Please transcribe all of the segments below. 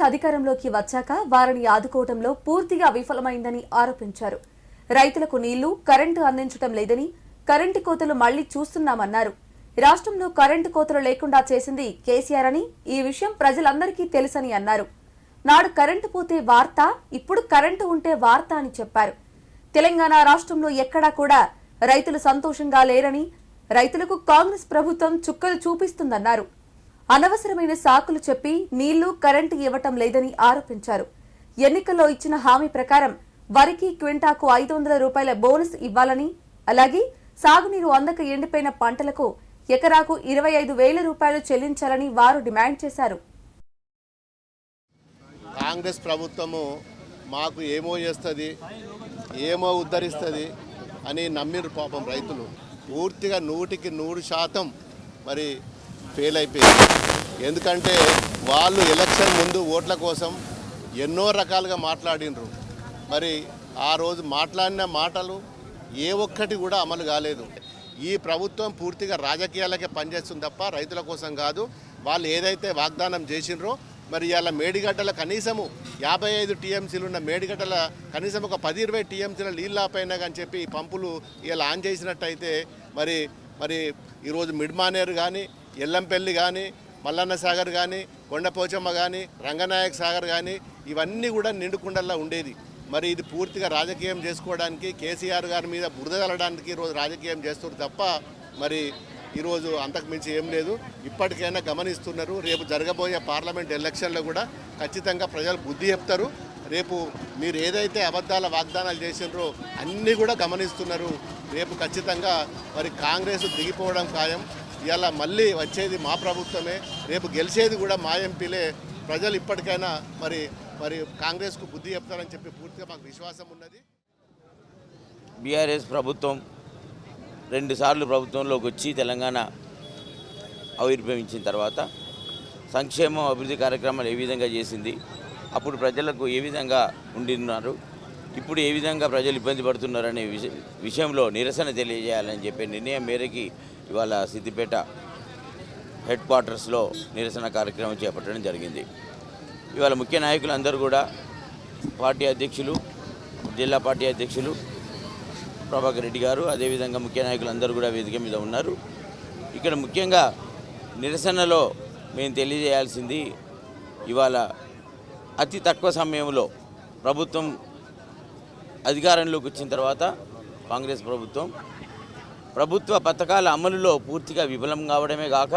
కాంగ్రెస్ అధికారంలోకి వచ్చాక వారిని ఆదుకోవడంలో పూర్తిగా విఫలమైందని ఆరోపించారు. రైతులకు నీళ్ళు కరెంటు అందించడం లేదని కరెంటు కోతలు మళ్ళీ చూస్తున్నామన్నారు. రాష్ట్రంలో కరెంటు కోతలు లేకుండా చేసింది కేసీఆర్ అని ఈ విషయం ప్రజలందరికీ తెలుసని అన్నారు. నాడు కరెంటు పోతే వార్త ఇప్పుడు కరెంటు ఉంటే వార్త అని చెప్పారు. తెలంగాణ రాష్ట్రంలో ఎక్కడా కూడా రైతులు సంతోషంగా లేరని రైతులకు కాంగ్రెస్ ప్రభుత్వం చుక్కలు చూపిస్తుందన్నారు. అనవసరమైన సాకులు చెప్పి నీళ్ళు కరెంటు ఇవ్వటం లేదని ఆరోపించారు. ఎన్నికల్లో ఇచ్చిన హామీ ప్రకారం వరికి క్వింటాకు ఐదు వందల రూపాయల బోనస్ ఇవ్వాలని అలాగే సాగునీరు అందక ఎండిపోయిన పంటలకు ఎకరాకు ఇరవై ఐదు వేల రూపాయలు చెల్లించాలని వారు డిమాండ్ చేశారు. కాంగ్రెస్ ప్రభుత్వము మాకు ఏమో చేస్తుంది ఏమో ఉద్ధరిస్తుంది అని నమ్మిరు పాపం రైతులు. పూర్తిగా నూటికి నూరు శాతం మరి ఫెయిల్ అయిపోయింది. ఎందుకంటే వాళ్ళు ఎలక్షన్ ముందు ఓట్ల కోసం ఎన్నో రకాలుగా మాట్లాడినరు. మరి ఆ రోజు మాట్లాడిన మాటలు ఏ ఒక్కటి కూడా అమలు కాలేదు. ఈ ప్రభుత్వం పూర్తిగా రాజకీయాలకే పనిచేస్తుంది తప్ప రైతుల కోసం కాదు. వాళ్ళు ఏదైతే వాగ్దానం చేసినరో మరి ఇవాళ మేడిగడ్డల కనీసము యాభై ఐదు టీఎంసీలు ఉన్న మేడిగడ్డల కనీసం ఒక పది ఇరవై టీఎంసీల నీళ్ళు ఆపైనా కానీ చెప్పి పంపులు ఇలా ఆన్ చేసినట్టయితే మరి మరి ఈరోజు మిడ్మానేరు కానీ ఎల్లంపల్లి కానీ మల్లన్న సాగర్ కానీ కొండపోచమ్మ కానీ రంగనాయక్ సాగర్ కానీ ఇవన్నీ కూడా నిండుకుండల్లా ఉండేది. మరి ఇది పూర్తిగా రాజకీయం చేసుకోవడానికి కేసీఆర్ గారి మీద బురద చల్లడానికి ఈరోజు రాజకీయం చేస్తారు తప్ప మరి ఈరోజు అంతకు మించి ఏం లేదు. ఇప్పటికైనా గమనిస్తున్నారు. రేపు జరగబోయే పార్లమెంట్ ఎలక్షన్లో కూడా ఖచ్చితంగా ప్రజలు బుద్ధి చెప్తారు. రేపు మీరు ఏదైతే అబద్ధాల వాగ్దానాలు చేసినారో అన్నీ కూడా గమనిస్తున్నారు. రేపు ఖచ్చితంగా మరి కాంగ్రెస్ దిగిపోవడం ఖాయం. ఇవాళ మళ్ళీ వచ్చేది మా ప్రభుత్వమే రేపు గెలిచేది కూడా మా ఎంపీలే. ప్రజలు ఇప్పటికైనా మరి మరి కాంగ్రెస్కు బుద్ధి చెప్తారని చెప్పి పూర్తిగా మాకు విశ్వాసం ఉన్నది. బీఆర్ఎస్ ప్రభుత్వం రెండుసార్లు ప్రభుత్వంలోకి వచ్చి తెలంగాణ ఆవిర్భవించిన తర్వాత సంక్షేమం అభివృద్ధి కార్యక్రమాలు ఏ విధంగా చేసింది అప్పుడు ప్రజలకు ఏ విధంగా ఉండిన్నారు ఇప్పుడు ఏ విధంగా ప్రజలు ఇబ్బంది పడుతున్నారనే విషయంలో నిరసన తెలియజేయాలని చెప్పే నిర్ణయం మేరకి ఇవాళ సిద్దిపేట హెడ్ క్వార్టర్స్లో నిరసన కార్యక్రమం చేపట్టడం జరిగింది. ఇవాళ ముఖ్య నాయకులు అందరూ కూడా పార్టీ అధ్యక్షులు జిల్లా పార్టీ అధ్యక్షులు ప్రభాకర్ రెడ్డి గారు అదేవిధంగా ముఖ్య నాయకులు అందరూ కూడా వేదిక మీద ఉన్నారు. ఇక్కడ ముఖ్యంగా నిరసనలో మేము తెలియజేయాల్సింది ఇవాళ అతి తక్కువ సమయంలో ప్రభుత్వం అధికారంలోకి వచ్చిన తర్వాత కాంగ్రెస్ ప్రభుత్వం ప్రభుత్వ పథకాల అమలులో పూర్తిగా విఫలం కావడమే కాక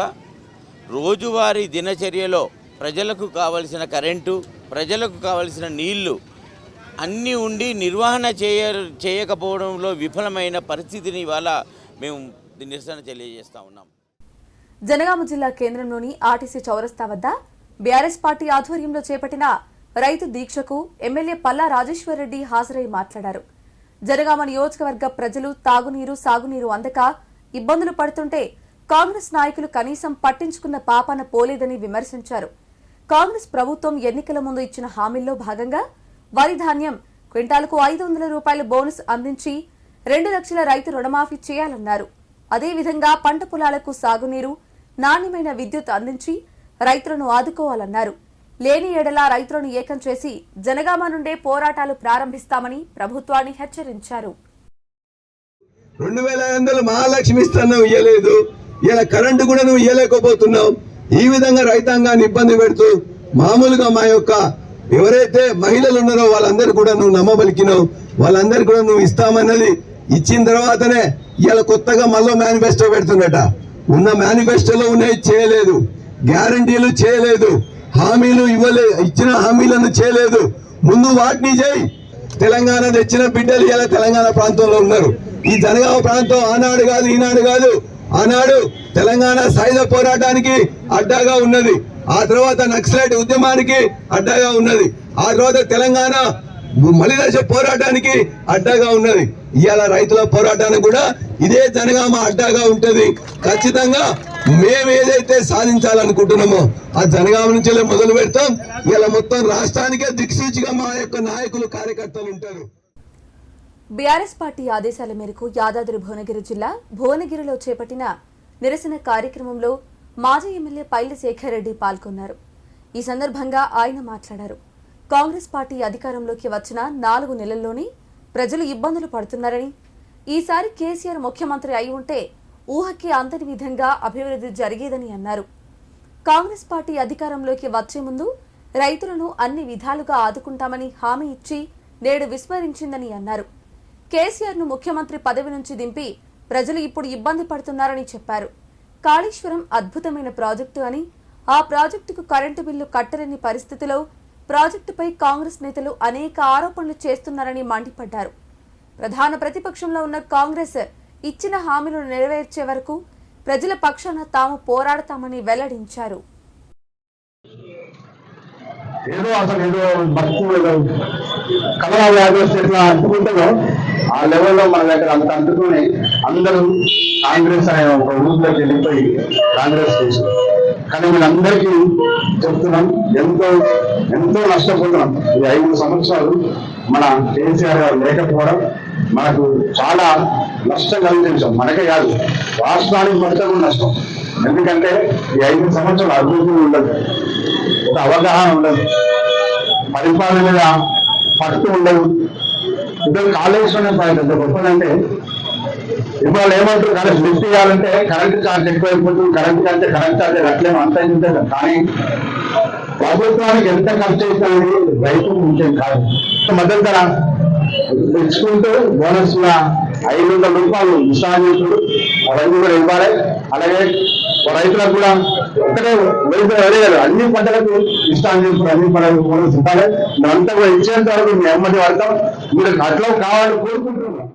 రోజువారీ దినచర్యలో ప్రజలకు కావలసిన కరెంటు ప్రజలకు కావలసిన నీళ్ళు అన్నీ ఉండి నిర్వహణ చేయ చేయకపోవడంలో విఫలమైన పరిస్థితిని ఇవాళ మేము నిరసన తెలియజేస్తా ఉన్నాం. జనగామ జిల్లా కేంద్రంలోని ఆర్టీసీ చౌరస్తా వద్ద బీఆర్ఎస్ పార్టీ ఆధ్వర్యంలో చేపట్టిన రైతు దీక్షకు ఎమ్మెల్యే పల్లా రాజేశ్వరరెడ్డి హాజరై మాట్లాడారు. జనగామ నియోజకవర్గ ప్రజలు తాగునీరు సాగునీరు అందక ఇబ్బందులు పడుతుంటే కాంగ్రెస్ నాయకులు కనీసం పట్టించుకున్న పాపాన పోలేదని విమర్శించారు. కాంగ్రెస్ ప్రభుత్వం ఎన్నికల ముందు ఇచ్చిన హామీల్లో భాగంగా వరి ధాన్యం క్వింటాలకు ఐదు వందల రూపాయల బోనస్ అందించి రెండు లక్షల రైతు రుణమాఫీ చేయాలన్నారు. అదేవిధంగా పంట పొలాలకు సాగునీరు నాణ్యమైన విద్యుత్ అందించి రైతులను ఆదుకోవాలన్నారు. లేని ఎడల రైతులను ఏకం చేసి జనగామ నుండే పోరాటాలు ప్రారంభిస్తామని ప్రభుత్వాన్ని హెచ్చరించారు. రెండు వేల ఐదు వందలు మహాలక్ష్మి ఇస్తున్నావు ఇయ్యలేదు. ఇలా కరెంటు కూడా నువ్వు ఇయ్యలేకపోతున్నావు. ఈ విధంగా రైతాంగాన్ని ఇబ్బంది పెడుతూ మామూలుగా మా యొక్క ఎవరైతే మహిళలు ఉన్నారో వాళ్ళందరూ కూడా నువ్వు నమ్మబలికినావు. వాళ్ళందరూ కూడా నువ్వు ఇస్తామన్నది ఇచ్చిన తర్వాతనే ఇలా కొత్తగా మళ్ళీ మేనిఫెస్టో పెడుతున్నట. ఉన్న మేనిఫెస్టోలో ఉన్నాయి చేయలేదు. గ్యారంటీలు చేయలేదు. హామీలు ఇవ్వలే ఇచ్చిన హామీలను చేయలేదు. ముందు వాటిని చేయి. తెలంగాణ తెచ్చిన బిడ్డలు ఇలా తెలంగాణ ప్రాంతంలో ఉన్నారు. ఈ జనగామ ప్రాంతం ఆనాడు కాదు ఈనాడు కాదు. ఆనాడు తెలంగాణ సాయుధ పోరాటానికి అడ్డాగా ఉన్నది. ఆ తర్వాత నక్సలైట్ ఉద్యమానికి అడ్డాగా ఉన్నది. ఆ తర్వాత తెలంగాణ మలిదశ పోరాటానికి అడ్డాగా ఉన్నది. ఇవాళ రైతుల పోరాటానికి కూడా ఇదే జనగామ అడ్డాగా ఉంటుంది. ఖచ్చితంగా మేము ఏదైతే సాధించాలనుకుంటున్నామో ఆ జనగామ నుంచి మొదలు పెడతాం. ఇలా మొత్తం రాష్ట్రానికే దిక్సూచిగా మా యొక్క నాయకులు కార్యకర్తలు ఉంటారు. బీఆర్ఎస్ పార్టీ ఆదేశాల మేరకు యాదాద్రి భువనగిరి జిల్లా భువనగిరిలో చేపట్టిన నిరసన కార్యక్రమంలో మాజీ ఎమ్మెల్యే పైల రెడ్డి పాల్గొన్నారు. ఈ సందర్భంగా ఆయన మాట్లాడారు. కాంగ్రెస్ పార్టీ అధికారంలోకి వచ్చిన నాలుగు నెలల్లోనే ప్రజలు ఇబ్బందులు పడుతున్నారని ఈసారి కేసీఆర్ ముఖ్యమంత్రి అయి ఉంటే ఊహకి అంతటి విధంగా అభివృద్ధి జరిగేదని అన్నారు. కాంగ్రెస్ పార్టీ అధికారంలోకి వచ్చే ముందు రైతులను అన్ని విధాలుగా ఆదుకుంటామని హామీ ఇచ్చి నేడు విస్మరించిందని అన్నారు. కేసీఆర్ను ముఖ్యమంత్రి పదవి నుంచి దింపి ప్రజలు ఇప్పుడు ఇబ్బంది పడుతున్నారని చెప్పారు. కాళేశ్వరం అద్భుతమైన ప్రాజెక్టు అని ఆ ప్రాజెక్టుకు కరెంటు బిల్లు కట్టలేని పరిస్థితిలో ప్రాజెక్టుపై కాంగ్రెస్ నేతలు అనేక ఆరోపణలు చేస్తున్నారని మండిపడ్డారు. ప్రధాన ప్రతిపక్షంలో ఉన్న కాంగ్రెస్ ఇచ్చిన హామీలను నెరవేర్చే వరకు ప్రజల పక్షాన తాము పోరాడతామని వెల్లడించారు. ఏదో అసలు ఏదో భక్తి వ్యాధి ఎట్లా అంటుకుంటుందో ఆ లెవెల్లో మన దగ్గర అంత అంటుకుని అందరూ కాంగ్రెస్ అనే ఒక ఊర్లోకి వెళ్ళిపోయి కాంగ్రెస్ చేశారు. కానీ వీళ్ళందరికీ చెప్తున్నాం ఎంతో ఎంతో నష్టపోతున్నాం. ఈ ఐదు సంవత్సరాలు మన కేసీఆర్ గారు లేకపోవడం మనకు చాలా నష్టం కలిగించాం. మనకే కాదు రాష్ట్రానికి మొత్తం నష్టం. ఎందుకంటే ఈ ఐదు సంవత్సరాలు అభివృద్ధి ఉండదు. ఒక అవగాహన ఉండదు. పరిపాలన మీద పట్టు ఉండదు. ఇప్పుడు కాళేశ్వరం పెద్ద గొప్పదంటే ఇవాళ ఏమంటారు? కరెంట్ లిఫ్ట్ చేయాలంటే కరెంట్ ఛార్జ్ ఎక్కువైపోతుంది. కరెంట్ కంటే కరెంట్ ఛార్జ్ అట్లేమో అంత ఉంటుంది కానీ ప్రభుత్వానికి ఎంత ఖర్చు అవుతుంది రైతు ముఖ్యం కాదు. మద్దతు ధర తెచ్చుకుంటూ బోనస్ ఐదు వందల రూపాయలు విశ్రామించుడు అవన్నీ కూడా ఇవ్వాలి. అలాగే రైతులకు కూడా ఒకటే రైతు అడిగారు అన్ని పంటలకు విశ్రామించుడు అన్ని పంటలకు బోనస్ ఇవ్వాలి. ఇదంతా కూడా ఇచ్చేంత వరకు మీ అమ్మటి పడతాం మీరు అట్లా కావాలని కోరుకుంటున్నాం.